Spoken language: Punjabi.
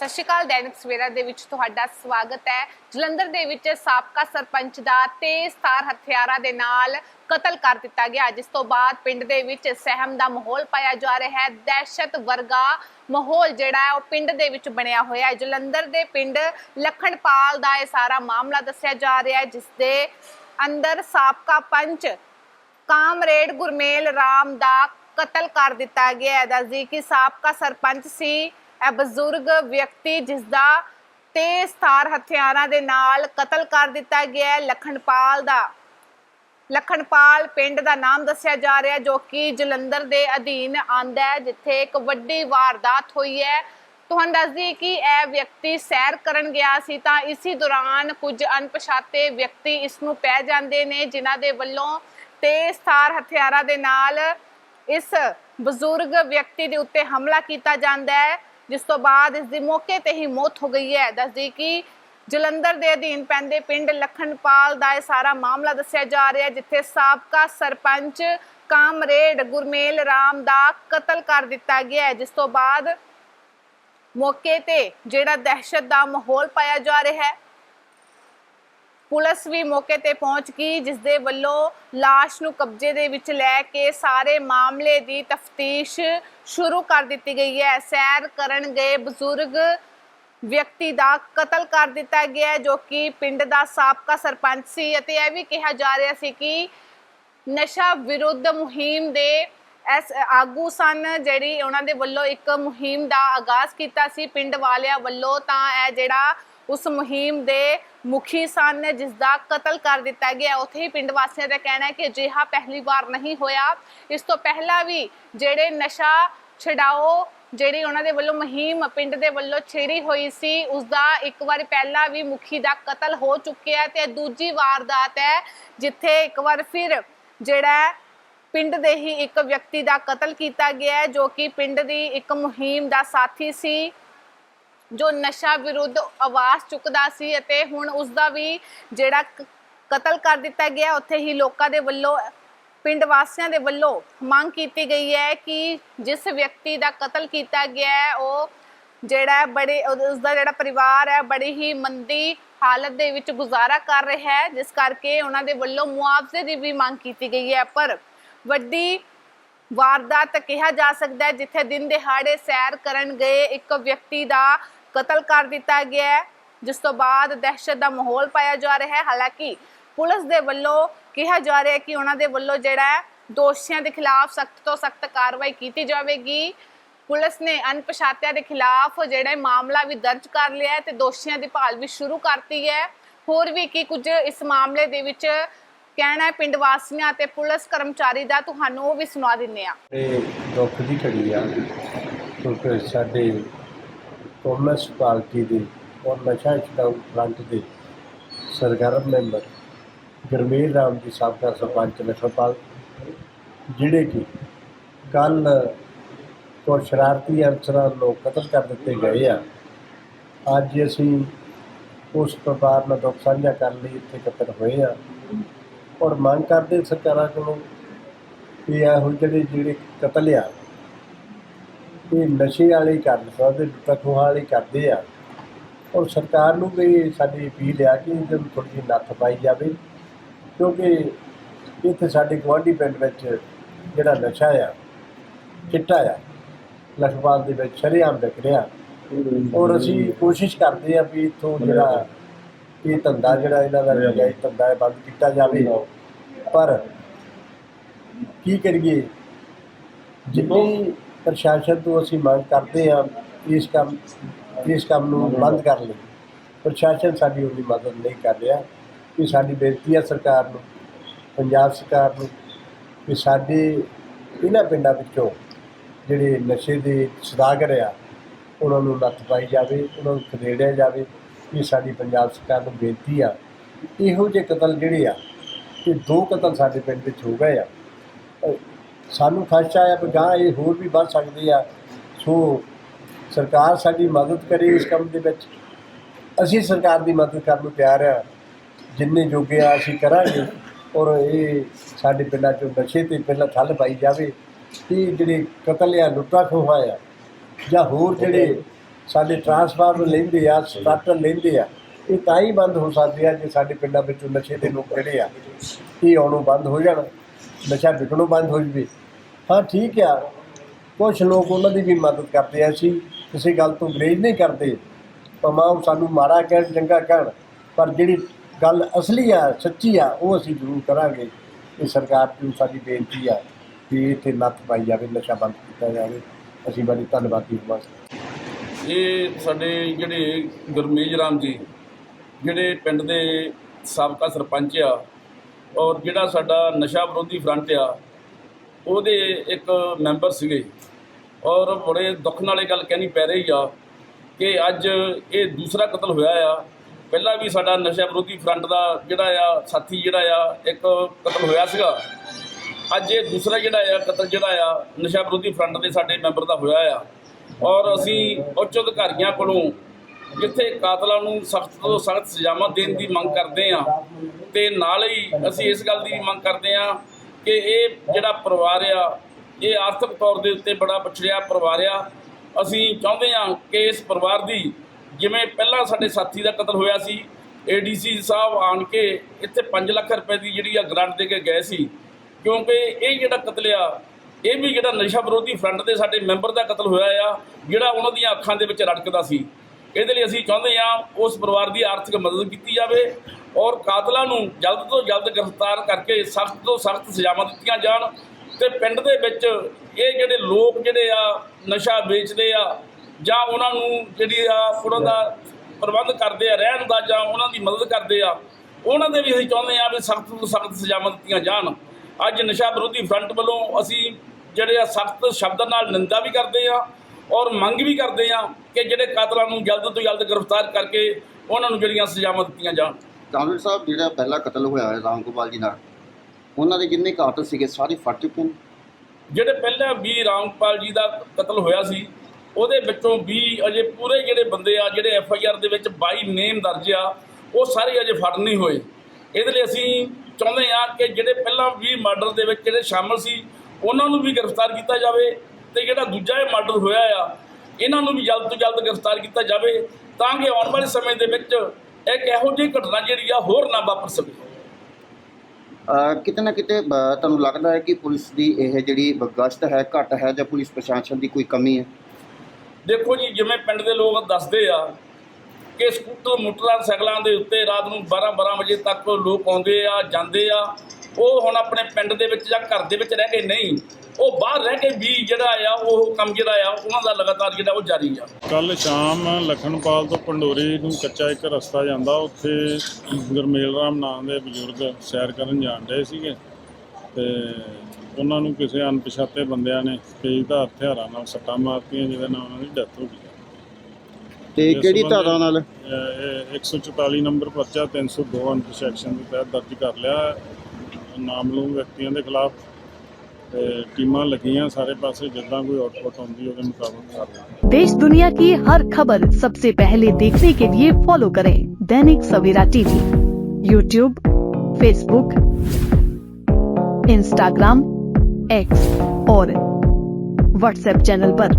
ਸਤਿ ਸ਼੍ਰੀ ਅਕਾਲ, ਦੈਨਿਕ ਸਵੇਰਾ ਦੇ ਵਿੱਚ ਤੁਹਾਡਾ ਸਵਾਗਤ ਹੈ। ਜਲੰਧਰ ਦੇ ਵਿੱਚ ਸਾਬਕਾ ਸਰਪੰਚ ਦਾ ਤੇਜ਼ਧਾਰ ਹਥਿਆਰਾਂ ਦੇ ਨਾਲ ਕਤਲ ਕਰ ਦਿੱਤਾ ਗਿਆ। ਜਿਸ ਤੋਂ ਬਾਅਦ ਪਿੰਡ ਦੇ ਵਿੱਚ ਸਹਿਮ ਦਾ ਮਾਹੌਲ ਪਾਇਆ ਜਾ ਰਿਹਾ ਹੈ। ਦਹਿਸ਼ਤ ਵਰਗਾ ਮਾਹੌਲ ਜਿਹੜਾ ਹੈ, ਉਹ ਪਿੰਡ ਦੇ ਵਿੱਚ ਬਣਿਆ ਹੋਇਆ ਹੈ। ਜਲੰਧਰ ਦੇ ਪਿੰਡ ਲਖਣਪਾਲ ਦਾ ਇਹ ਸਾਰਾ ਮਾਮਲਾ ਦੱਸਿਆ ਜਾ ਰਿਹਾ ਹੈ, ਜਿਸ ਦੇ ਅੰਦਰ ਸਾਬਕਾ ਪੰਚ ਕਾਮਰੇਡ ਗੁਰਮੇਲ ਰਾਮ ਦਾ ਕਤਲ ਕਰ ਦਿੱਤਾ ਗਿਆ ਹੈ। ਦੱਸਦੀ ਕਿ ਸਾਬਕਾ ਸਰਪੰਚ ਸੀ ਇਹ ਬਜ਼ੁਰਗ ਵਿਅਕਤੀ ਜਿਸ ਦਾ ਤੇਜ਼ਧਾਰ ਹਥਿਆਰਾਂ ਦੇ ਨਾਲ ਕਤਲ ਕਰ ਦਿੱਤਾ ਗਿਆ ਹੈ ਲਖਣਪਾਲ ਦਾ। ਲਖਣਪਾਲ ਪਿੰਡ ਦਾ ਨਾਮ ਦੱਸਿਆ ਜਾ ਰਿਹਾ ਜੋ ਕਿ ਜਲੰਧਰ ਦੇ ਅਧੀਨ ਆਂਦਾ ਹੈ, ਜਿੱਥੇ ਇੱਕ ਵੱਡੀ ਵਾਰਦਾਤ ਹੋਈ ਹੈ। ਤੁਹਾਨੂੰ ਦੱਸ ਦਈਏ ਕਿ ਇਹ ਵਿਅਕਤੀ ਸੈਰ ਕਰਨ ਗਿਆ ਸੀ, ਤਾਂ ਇਸੇ ਦੌਰਾਨ ਕੁਝ ਅਣਪਛਾਤੇ ਵਿਅਕਤੀ ਇਸ ਨੂੰ ਪੈ ਜਾਂਦੇ ਨੇ, ਜਿਨ੍ਹਾਂ ਦੇ ਵੱਲੋਂ ਤੇਜ਼ ਤੇਜ਼ਧਾਰ ਹਥਿਆਰਾਂ ਦੇ ਨਾਲ ਇਸ ਬਜ਼ੁਰਗ ਵਿਅਕਤੀ ਦੇ ਉੱਤੇ ਹਮਲਾ ਕੀਤਾ ਜਾਂਦਾ ਹੈ। ਜਿਸ ਤੋਂ ਬਾਅਦ ਇਸ ਦੀ ਮੌਕੇ ਤੇ ਹੀ ਮੌਤ ਹੋ ਗਈ ਹੈ। ਦੱਸਦੀ ਕਿ ਜਲੰਧਰ ਦੇ ਅਧੀਨ ਪੈਂਦੇ ਪਿੰਡ ਲਖਣਪਾਲ ਦਾ ਇਹ ਸਾਰਾ ਮਾਮਲਾ ਦੱਸਿਆ ਜਾ ਰਿਹਾ ਜਿੱਥੇ ਸਾਬਕਾ ਸਰਪੰਚ ਕਾਮਰੇਡ ਗੁਰਮੇਲ ਰਾਮ ਦਾ ਕਤਲ ਕਰ ਦਿੱਤਾ ਗਿਆ ਹੈ। ਜਿਸ ਤੋਂ ਬਾਅਦ ਮੌਕੇ ਤੇ ਜਿਹੜਾ ਦਹਿਸ਼ਤ ਦਾ ਮਾਹੌਲ ਪਾਇਆ ਜਾ ਰਿਹਾ ਹੈ ਪੁਲਿਸ ਵੀ ਮੌਕੇ ਤੇ ਪਹੁੰਚ ਗਈ ਜਿਸ ਦੇ ਵੱਲੋਂ ਲਾਸ਼ ਨੂੰ ਕਬਜ਼ੇ ਦੇ ਵਿੱਚ ਲੈ ਕੇ ਸਾਰੇ ਮਾਮਲੇ ਦੀ ਤਫਤੀਸ਼ ਸ਼ੁਰੂ ਕਰ ਦਿੱਤੀ ਗਈ ਹੈ। ਸੈਰ ਕਰਨ ਗਏ ਬਜ਼ੁਰਗ ਵਿਅਕਤੀ ਦਾ ਕਤਲ ਕਰ ਦਿੱਤਾ ਗਿਆ ਜੋ ਕਿ ਪਿੰਡ ਦਾ ਸਾਬਕਾ ਸਰਪੰਚ ਸੀ ਅਤੇ ਇਹ ਵੀ ਕਿਹਾ ਜਾ ਰਿਹਾ ਸੀ ਕਿ ਨਸ਼ਾ ਵਿਰੁੱਧ ਮੁਹਿੰਮ ਦੇ ਐਸ ਆਗੂ ਸਨ, ਜਿਹੜੀ ਉਹਨਾਂ ਦੇ ਵੱਲੋਂ ਇੱਕ ਮੁਹਿੰਮ ਦਾ ਆਗਾਜ਼ ਕੀਤਾ ਸੀ। ਪਿੰਡ ਵਾਲਿਆਂ ਵੱਲੋਂ ਤਾਂ ਇਹ ਜਿਹੜਾ ਉਸ ਮੁਹਿੰਮ ਦੇ ਮੁਖੀ ਸਨ ਜਿਸ ਦਾ ਕਤਲ ਕਰ ਦਿੱਤਾ ਗਿਆ। ਉੱਥੇ ਹੀ ਪਿੰਡ ਵਾਸੀਆਂ ਦਾ ਕਹਿਣਾ ਹੈ ਕਿ ਅਜਿਹਾ ਪਹਿਲੀ ਵਾਰ ਨਹੀਂ ਹੋਇਆ। ਇਸ ਤੋਂ ਪਹਿਲਾਂ ਵੀ ਜਿਹੜੇ ਨਸ਼ਾ ਛਡਾਓ ਜਿਹੜੀ ਉਹਨਾਂ ਦੇ ਵੱਲੋਂ ਮੁਹਿੰਮ ਪਿੰਡ ਦੇ ਵੱਲੋਂ ਛੇੜੀ ਹੋਈ ਸੀ ਉਸ ਦਾ ਇੱਕ ਵਾਰ ਪਹਿਲਾਂ ਵੀ ਮੁਖੀ ਦਾ ਕਤਲ ਹੋ ਚੁੱਕਿਆ ਤੇ ਦੂਜੀ ਵਾਰਦਾਤ ਹੈ ਜਿੱਥੇ ਇੱਕ ਵਾਰ ਫਿਰ ਜਿਹੜਾ ਪਿੰਡ ਦੇ ਹੀ ਇੱਕ ਵਿਅਕਤੀ ਦਾ ਕਤਲ ਕੀਤਾ ਗਿਆ ਜੋ ਕਿ ਪਿੰਡ ਦੀ ਇੱਕ ਮੁਹਿੰਮ ਦਾ ਸਾਥੀ ਸੀ। ਜੋ ਨਸ਼ਾ ਵਿਰੁੱਧ ਆਵਾਜ਼ ਚੁੱਕਦਾ ਸੀ ਅਤੇ ਹੁਣ ਉਸ ਦਾ ਵੀ ਜਿਹੜਾ ਕਤਲ ਕਰ ਦਿੱਤਾ ਗਿਆ, ਉੱਥੇ ਹੀ ਲੋਕਾਂ ਦੇ ਵੱਲੋਂ, ਪਿੰਡ ਵਾਸੀਆਂ ਦੇ ਵੱਲੋਂ ਮੰਗ ਕੀਤੀ ਗਈ ਹੈ ਕਿ ਜਿਸ ਵਿਅਕਤੀ ਦਾ ਕਤਲ ਕੀਤਾ ਗਿਆ ਹੈ, ਉਹ ਜਿਹੜਾ ਬੜੇ ਉਸ ਦਾ ਜਿਹੜਾ ਪਰਿਵਾਰ ਹੈ, ਬੜੀ ਹੀ ਮੰਦੀ ਹਾਲਤ ਦੇ ਵਿੱਚ ਗੁਜ਼ਾਰਾ ਕਰ ਰਿਹਾ ਹੈ, ਜਿਸ ਕਰਕੇ ਉਹਨਾਂ ਦੇ ਵੱਲੋਂ ਮੁਆਵਜ਼ੇ ਦੀ ਵੀ ਮੰਗ ਕੀਤੀ ਗਈ ਹੈ। ਪਰ ਵੱਡੀ ਵਾਰਦਾਤ ਕਿਹਾ ਜਾ ਸਕਦਾ ਹੈ, ਜਿੱਥੇ ਦਿਨ ਦਿਹਾੜੇ ਸੈਰ ਕਰਨ ਗਏ ਇੱਕ ਵਿਅਕਤੀ ਦਾ ਕਤਲ ਕਰ ਦਿੱਤਾ ਗਿਆ ਹੈ, ਜਿਸ ਤੋਂ ਬਾਅਦ ਦਹਿਸ਼ਤ ਦਾ ਮਾਹੌਲ ਪਾਇਆ ਜਾ ਰਿਹਾ ਹੈ। ਹਾਲਾਂਕਿ ਪੁਲਿਸ ਦੇ ਵੱਲੋਂ ਕਿਹਾ ਜਾ ਰਿਹਾ ਹੈ ਕਿ ਉਹਨਾਂ ਦੇ ਵੱਲੋਂ ਜਿਹੜਾ ਹੈ, ਦੋਸ਼ੀਆਂ ਦੇ ਖਿਲਾਫ ਸਖਤ ਤੋਂ ਸਖਤ ਕਾਰਵਾਈ ਕੀਤੀ ਜਾਵੇਗੀ। ਪੁਲਿਸ ਨੇ ਅਣਪਛਾਤਿਆਂ ਦੇ ਖਿਲਾਫ ਜਿਹੜਾ ਮਾਮਲਾ ਵੀ ਦਰਜ ਕਰ ਲਿਆ ਹੈ ਤੇ ਦੋਸ਼ੀਆਂ ਦੀ ਭਾਲ ਵੀ ਸ਼ੁਰੂ ਕਰਤੀ ਹੈ। ਹੋਰ ਵੀ ਕੀ, ਕੁਝ ਇਸ ਮਾਮਲੇ ਦੇ ਵਿੱਚ ਕਹਿਣਾ ਹੈ, ਪਿੰਡ ਵਾਸੀਆਂ ਤੇ ਪੁਲਿਸ ਕਰਮਚਾਰੀ ਦਾ, ਤੁਹਾਨੂੰ ਉਹ ਵੀ ਸੁਣਾ ਦਿੰਨੇ ਆ ਇਹ ਦੁੱਖ ਦੀ ਘੜੀ ਆ, ਕਿਉਂਕਿ ਸਾਡੇ ਕਮਿਊਨਿਸਟ ਪਾਰਟੀ ਦੇ ਔਰ ਨਸ਼ਾ ਛਡਾਊ ਫਰੰਟ ਦੇ ਸਰਗਰਮ ਮੈਂਬਰ ਗੁਰਮੇਲ ਰਾਮ ਜੀ ਸਾਬਕਾ ਸਰਪੰਚ ਲਖਪਾਲ ਜਿਹੜੇ ਕਿ ਕੱਲ ਤੋਂ ਸ਼ਰਾਰਤੀ ਅਨਸਰਾਂ ਨੂੰ ਕਤਲ ਕਰ ਦਿੱਤੇ ਗਏ ਆ। ਅੱਜ ਅਸੀਂ ਉਸ ਪਰਿਵਾਰ ਨਾਲ ਦੁੱਖ ਸਾਂਝਾ ਕਰਨ ਲਈ ਇੱਥੇ ਇਕੱਤਰ ਹੋਏ ਆ। ਔਰ ਮੰਗ ਕਰਦੇ ਸਰਕਾਰਾਂ ਕੋਲੋਂ ਕਿ ਇਹੋ ਜਿਹੜੇ ਜਿਹੜੇ ਕਤਲ ਆ ਇਹ ਨਸ਼ੇ ਵਾਲੇ ਹੀ ਕਰ ਸਕਦੇ ਤਖੋਂ ਵਾਲੇ ਕਰਦੇ ਆ। ਔਰ ਸਰਕਾਰ ਨੂੰ ਵੀ ਸਾਡੀ ਅਪੀਲ ਆ ਕਿ ਇਹਦੇ ਨੂੰ ਥੋੜ੍ਹੀ ਜਿਹੀ ਨੱਥ ਪਾਈ ਜਾਵੇ, ਕਿਉਂਕਿ ਇੱਥੇ ਸਾਡੇ ਗੁਆਂਢੀ ਪਿੰਡ ਵਿੱਚ ਜਿਹੜਾ ਨਸ਼ਾ ਆ, ਚਿੱਟਾ ਆ ਲਖਪਾਲ ਦੇ ਵਿੱਚ ਸ਼ਰੇਆਮ ਵਿਕ ਰਿਹਾ। ਔਰ ਅਸੀਂ ਕੋਸ਼ਿਸ਼ ਕਰਦੇ ਆ ਵੀ ਇੱਥੋਂ ਜਿਹੜਾ ਇਹ ਧੰਦਾ ਜਿਹੜਾ ਇਹਨਾਂ ਦਾ ਨਜਾਇਜ਼ ਧੰਦਾ ਹੈ ਬੰਦ ਕੀਤਾ ਜਾਵੇ। ਪਰ ਕੀ ਕਰੀਏ? ਜਿੰਨੀ ਪ੍ਰਸ਼ਾਸਨ ਤੋਂ ਅਸੀਂ ਮੰਗ ਕਰਦੇ ਹਾਂ ਇਸ ਕੰਮ ਇਸ ਕੰਮ ਨੂੰ ਬੰਦ ਕਰਨ ਲਈ ਪ੍ਰਸ਼ਾਸਨ ਸਾਡੀ ਉਹਦੀ ਮਦਦ ਨਹੀਂ ਕਰ ਰਿਹਾ। ਕਿ ਸਾਡੀ ਬੇਨਤੀ ਹੈ ਸਰਕਾਰ ਨੂੰ, ਪੰਜਾਬ ਸਰਕਾਰ ਨੂੰ ਕਿ ਸਾਡੇ ਇਹਨਾਂ ਪਿੰਡਾਂ ਵਿੱਚੋਂ ਜਿਹੜੇ ਨਸ਼ੇ ਦੇ ਸਦਾਗਰ ਆ, ਉਹਨਾਂ ਨੂੰ ਨੱਥ ਪਾਈ ਜਾਵੇ, ਉਹਨਾਂ ਨੂੰ ਖਦੇੜਿਆ ਜਾਵੇ। ਇਹ ਸਾਡੀ ਪੰਜਾਬ ਸਰਕਾਰ ਨੂੰ ਬੇਨਤੀ ਆ। ਇਹੋ ਜਿਹੇ ਕਤਲ ਜਿਹੜੇ ਆ, ਇਹ ਦੋ ਕਤਲ ਸਾਡੇ ਪਿੰਡ ਵਿੱਚ ਹੋ ਗਏ ਆ। ਸਾਨੂੰ ਖਦਸ਼ਾ ਆ ਵੀ ਗਾਂ ਇਹ ਹੋਰ ਵੀ ਵੱਧ ਸਕਦੇ ਆ। ਸੋ ਸਰਕਾਰ ਸਾਡੀ ਮਦਦ ਕਰੇ ਇਸ ਕੰਮ ਦੇ ਵਿੱਚ। ਅਸੀਂ ਸਰਕਾਰ ਦੀ ਮਦਦ ਕਰਨ ਨੂੰ ਤਿਆਰ ਆ। ਜਿੰਨੇ ਜੋਗੇ ਆ ਅਸੀਂ ਕਰਾਂਗੇ। ਔਰ ਇਹ ਸਾਡੇ ਪਿੰਡਾਂ 'ਚੋਂ ਨਸ਼ੇ ਤੇ ਪਹਿਲਾਂ ਥੱਲ ਪਾਈ ਜਾਵੇ। ਇਹ ਜਿਹੜੇ ਕਤਲ ਆ, ਲੁੱਟਾ ਖੋਹਾ ਆ, ਜਾਂ ਹੋਰ ਜਿਹੜੇ ਸਾਡੇ ਟਰਾਂਸਫਾਰਮਰ ਲੈਂਦੇ ਆ, ਸਟਾਰਟਰ ਲੈਂਦੇ ਆ, ਇਹ ਤਾਂ ਹੀ ਬੰਦ ਹੋ ਸਕਦੇ ਆ ਜੇ ਸਾਡੇ ਪਿੰਡਾਂ ਵਿੱਚੋਂ ਨਸ਼ੇ ਦੇ ਲੋਕ ਜਿਹੜੇ ਆ, ਇਹ ਆਉਣੋਂ ਬੰਦ ਹੋ ਜਾਣ। ਨਸ਼ਾ ਵਿਕਣੋਂ ਬੰਦ ਹੋ ਜਵੇ। ਹਾਂ, ਠੀਕ ਆ। ਕੁਝ ਲੋਕ ਉਹਨਾਂ ਦੀ ਵੀ ਮਦਦ ਕਰਦੇ ਆ ਅਸੀਂ। ਕਿਸੇ ਗੱਲ ਤੋਂ ਗਰੇਜ ਨਹੀਂ ਕਰਦੇ। ਭਾਵੇਂ ਉਹ ਸਾਨੂੰ ਮਾੜਾ ਕਹਿਣ, ਚੰਗਾ ਕਹਿਣ, ਪਰ ਜਿਹੜੀ ਗੱਲ ਅਸਲੀ ਆ, ਸੱਚੀ ਆ, ਉਹ ਅਸੀਂ ਜ਼ਰੂਰ ਕਰਾਂਗੇ। ਇਹ ਸਰਕਾਰ ਨੂੰ ਸਾਡੀ ਬੇਨਤੀ ਆ ਕਿ ਇੱਥੇ ਨੱਥ ਪਾਈ ਜਾਵੇ, ਨਸ਼ਾ ਬੰਦ ਕੀਤਾ ਜਾਵੇ। ਅਸੀਂ ਬੜੀ ਧੰਨਵਾਦੀ ਹੋਵਾਂਗੇ। ਇਹ ਸਾਡੇ ਜਿਹੜੇ ਗੁਰਮੇਜ ਰਾਮ ਜੀ, ਜਿਹੜੇ ਪਿੰਡ ਦੇ ਸਾਬਕਾ ਸਰਪੰਚ ਆ, ਔਰ ਜਿਹੜਾ ਸਾਡਾ ਨਸ਼ਾ ਵਿਰੋਧੀ ਫਰੰਟ ਆ ਉਹਦੇ ਇੱਕ ਮੈਂਬਰ ਸੀਗੇ। ਔਰ ਬੜੇ ਦੁੱਖ ਨਾਲ ਇਹ ਗੱਲ ਕਹਿਣੀ ਪੈ ਰਹੀ ਆ ਕਿ ਅੱਜ ਇਹ ਦੂਸਰਾ ਕਤਲ ਹੋਇਆ ਆ। ਪਹਿਲਾਂ ਵੀ ਸਾਡਾ ਨਸ਼ਾ ਵਿਰੋਧੀ ਫਰੰਟ ਦਾ ਜਿਹੜਾ ਆ, ਸਾਥੀ ਜਿਹੜਾ ਆ, ਇੱਕ ਕਤਲ ਹੋਇਆ ਸੀਗਾ। ਅੱਜ ਇਹ ਦੂਸਰਾ ਜਿਹੜਾ ਆ, ਕਤਲ ਜਿਹੜਾ ਆ, ਨਸ਼ਾ ਵਿਰੋਧੀ ਫਰੰਟ ਦੇ ਸਾਡੇ ਮੈਂਬਰ ਦਾ ਹੋਇਆ ਆ। ਔਰ ਅਸੀਂ ਉੱਚ ਅਧਿਕਾਰੀਆਂ ਕੋਲੋਂ ਜਿੱਥੇ ਕਾਤਲਾਂ ਨੂੰ ਸਖਤ ਤੋਂ ਸਖਤ ਸਜ਼ਾਵਾਂ ਦੇਣ ਦੀ ਮੰਗ ਕਰਦੇ ਆ, ਤੇ ਨਾਲ ਹੀ ਅਸੀਂ ਇਸ ਗੱਲ ਦੀ ਮੰਗ ਕਰਦੇ ਆ ਕਿ ਇਹ ਜਿਹੜਾ ਪਰਿਵਾਰ ਆ, ਇਹ ਆਰਥਿਕ ਤੌਰ ਦੇ ਉੱਤੇ ਬੜਾ ਪਛੜਿਆ ਪਰਿਵਾਰ ਆ। ਅਸੀਂ ਚਾਹੁੰਦੇ ਹਾਂ ਕਿ ਇਸ ਪਰਿਵਾਰ ਦੀ ਜਿਵੇਂ ਪਹਿਲਾਂ ਸਾਡੇ ਸਾਥੀ ਦਾ ਕਤਲ ਹੋਇਆ ਸੀ ਏਡੀਸੀ ਸਾਹਿਬ ਆਣ ਕੇ ਇੱਥੇ 5 ਲੱਖ ਰੁਪਏ ਦੀ ਜਿਹੜੀ ਆ ਗ੍ਰਾਂਟ ਦੇ ਕੇ ਗਏ ਸੀ। ਕਿਉਂਕਿ ਇਹ ਜਿਹੜਾ ਕਤਲ ਆ, ਇਹ ਵੀ ਜਿਹੜਾ ਨਸ਼ਾ ਵਿਰੋਧੀ ਫਰੰਟ ਦੇ ਸਾਡੇ ਮੈਂਬਰ ਦਾ ਕਤਲ ਹੋਇਆ ਆ, ਜਿਹੜਾ ਉਹਨਾਂ ਦੀਆਂ ਅੱਖਾਂ ਦੇ ਵਿੱਚ ਰੜਕਦਾ ਸੀ। ਇਹਦੇ ਲਈ ਅਸੀਂ ਚਾਹੁੰਦੇ ਹਾਂ ਉਸ ਪਰਿਵਾਰ ਦੀ ਆਰਥਿਕ ਮਦਦ ਕੀਤੀ ਜਾਵੇ। ਔਰ ਕਾਤਲਾਂ ਨੂੰ ਜਲਦ ਤੋਂ ਜਲਦ ਗ੍ਰਿਫਤਾਰ ਕਰਕੇ ਸਖਤ ਤੋਂ ਸਖਤ ਸਜ਼ਾਵਾਂ ਦਿੱਤੀਆਂ ਜਾਣ ਤੇ ਪਿੰਡ ਦੇ ਵਿੱਚ ਇਹ ਜਿਹੜੇ ਲੋਕ ਜਿਹੜੇ ਆ, ਨਸ਼ਾ ਵੇਚਦੇ ਆ ਜਾਂ ਉਹਨਾਂ ਨੂੰ ਜਿਹੜੀ ਆ ਉਹਨਾਂ ਦਾ ਪ੍ਰਬੰਧ ਕਰਦੇ ਆ, ਰਹਿਣ ਦਾ ਜਾਂ ਉਹਨਾਂ ਦੀ ਮਦਦ ਕਰਦੇ ਆ, ਉਹਨਾਂ ਦੇ ਵੀ ਅਸੀਂ ਚਾਹੁੰਦੇ ਆ ਵੀ ਸਖਤ ਤੋਂ ਸਖਤ ਸਜ਼ਾਵਾਂ ਦਿੱਤੀਆਂ ਜਾਣ। ਅੱਜ ਨਸ਼ਾ ਵਿਰੋਧੀ ਫਰੰਟ ਵੱਲੋਂ ਅਸੀਂ ਜਿਹੜੇ ਆ ਸਖਤ ਸ਼ਬਦਾਂ ਨਾਲ ਨਿੰਦਾ ਵੀ ਕਰਦੇ ਆ ਔਰ ਮੰਗ ਵੀ ਕਰਦੇ ਆ ਕਿ ਜਿਹੜੇ ਕਾਤਲਾਂ ਨੂੰ ਜਲਦ ਤੋਂ ਜਲਦ ਗ੍ਰਿਫਤਾਰ ਕਰਕੇ ਉਹਨਾਂ ਨੂੰ ਜਿਹੜੀਆਂ ਸਜ਼ਾਵਾਂ ਦਿੱਤੀਆਂ ਜਾਣ। ਕਾਮਰੇਡ ਸਾਹਿਬ, ਜਿਹੜਾ ਪਹਿਲਾ ਕਤਲ ਹੋਇਆ ਹੈ ਰਾਮ ਗੋਪਾਲ ਜੀ ਨਾਲ, ਉਹਨਾਂ ਦੇ ਜਿੰਨੇ ਕਾਤਲ ਸੀਗੇ? ਸਾਰੇ ਫੜ ਚੁੱਕੇ ਨੇ। ਜਿਹੜੇ ਪਹਿਲਾਂ ਵੀ ਰਾਮਪਾਲ ਜੀ ਦਾ ਕਤਲ ਹੋਇਆ ਸੀ, ਉਹਦੇ ਵਿੱਚੋਂ ਵੀ ਅਜੇ ਪੂਰੇ ਜਿਹੜੇ ਬੰਦੇ ਆ, ਜਿਹੜੇ ਐਫ ਆਈ ਆਰ ਦੇ ਵਿੱਚ 22 ਨੇਮ ਦਰਜ ਆ, ਉਹ ਸਾਰੇ ਅਜੇ ਫੜ ਨਹੀਂ ਹੋਏ। ਇਹਦੇ ਲਈ ਅਸੀਂ ਚਾਹੁੰਦੇ ਆ ਕਿ ਜਿਹੜੇ ਪਹਿਲਾਂ ਵੀ ਮਰਡਰ ਦੇ ਵਿੱਚ ਜਿਹੜੇ ਸ਼ਾਮਲ ਸੀ, ਉਹਨਾਂ ਨੂੰ ਵੀ ਗ੍ਰਿਫਤਾਰ ਕੀਤਾ ਜਾਵੇ ਤੇ ਜਿਹੜਾ ਦੂਜਾ ਇਹ ਮਰਡਰ ਹੋਇਆ ਆ, ਇਹਨਾਂ ਨੂੰ ਵੀ ਜਲਦ ਤੋਂ ਜਲਦ ਗ੍ਰਿਫਤਾਰ ਕੀਤਾ ਜਾਵੇ, ਤਾਂ ਕਿ ਆਉਣ ਵਾਲੇ ਸਮੇਂ ਦੇ ਵਿੱਚ ਇੱਕ ਇਹੋ ਜਿਹੀ ਘਟਨਾ ਜਿਹੜੀ ਆ ਹੋਰ ਨਾ ਵਾਪਰ ਸਕੇ। ਕਿਤੇ ਨਾ ਕਿਤੇ ਤੁਹਾਨੂੰ ਲੱਗਦਾ ਹੈ ਕਿ ਪੁਲਿਸ ਦੀ ਇਹ ਜਿਹੜੀ ਗਸ਼ਤ ਹੈ ਘੱਟ ਹੈ ਜਾਂ ਪੁਲਿਸ ਪ੍ਰਸ਼ਾਸਨ ਦੀ ਕੋਈ ਕਮੀ ਹੈ? ਦੇਖੋ ਜੀ ਜਿਵੇਂ ਪਿੰਡ ਦੇ ਲੋਕ ਦੱਸਦੇ ਆ ਕਿ ਸਕੂਟਰ ਮੋਟਰਸਾਈਕਲਾਂ ਦੇ ਉੱਤੇ ਰਾਤ ਨੂੰ 12-12 ਵਜੇ ਤੱਕ ਲੋਕ ਆਉਂਦੇ ਆ ਜਾਂਦੇ ਆ। ਉਹ ਹੁਣ ਆਪਣੇ ਪਿੰਡ ਦੇ ਵਿੱਚ ਜਾਂ ਘਰ ਦੇ ਵਿੱਚ ਰਹਿ ਕੇ ਨਹੀਂ ਉਹ ਬਾਹਰ ਰਹਿ ਕੇ ਵੀ ਜਿਹੜਾ ਆ ਉਹ ਕੰਮ ਜਿਹੜਾ ਆ ਉਹਨਾਂ ਦਾ ਲਗਾਤਾਰ ਜਿਹੜਾ ਉਹ ਜਾਰੀ ਆ। ਕੱਲ ਸ਼ਾਮ ਲਖਨਪਾਲ ਤੋਂ ਪੰਡੋਰੀ ਨੂੰ ਕੱਚਾ ਇੱਕ ਰਸਤਾ ਜਾਂਦਾ ਉੱਥੇ ਗੁਰਮੇਲ ਰਾਮ ਨਾਮ ਦੇ ਬਜ਼ੁਰਗ ਸੈਰ ਕਰਨ ਜਾਣ ਰਹੇ ਸੀਗੇ ਤੇ ਉਹਨਾਂ ਨੂੰ ਕਿਸੇ ਅਣਪਛਾਤੇ ਬੰਦਿਆਂ ਨੇ ਤੇਜ਼ਧਾਰ ਹਥਿਆਰਾਂ ਨਾਲ ਸੱਟਾਂ ਮਾਰਤੀਆਂ ਜਿਹਦੇ ਨਾਲ ਉਹਨਾਂ ਦੀ ਡੈਥ ਹੋ ਗਈ। ਤੇ ਕਿਹੜੀ ਧਾਰਾ ਨਾਲ? ਅਹ, ਇਹ 144 ਨੰਬਰ ਪਰਚਾ 302 ਅੰਕ ਸੈਕਸ਼ਨ ਦੇ ਤਹਿਤ ਦਰਜ ਕਰ ਲਿਆ ਨਾਮਲੂਮ ਵਿਅਕਤੀਆਂ ਦੇ ਖਿਲਾਫ ਤੇ ਟੀਮਾਂ ਲੱਗੀਆਂ ਸਾਰੇ ਪਾਸੇ ਜਿੱਦਾਂ ਕੋਈ ਆਊਟਪੁੱਟ ਆਉਂਦੀ ਉਹਦੇ ਮੁਤਾਬਕ ਕਰ ਰਹੇ देश दुनिया की हर खबर सबसे पहले देखने के लिए फॉलो करें Dainik Savera TV YouTube Facebook Instagram X और व्हाट्सएप चैनल पर।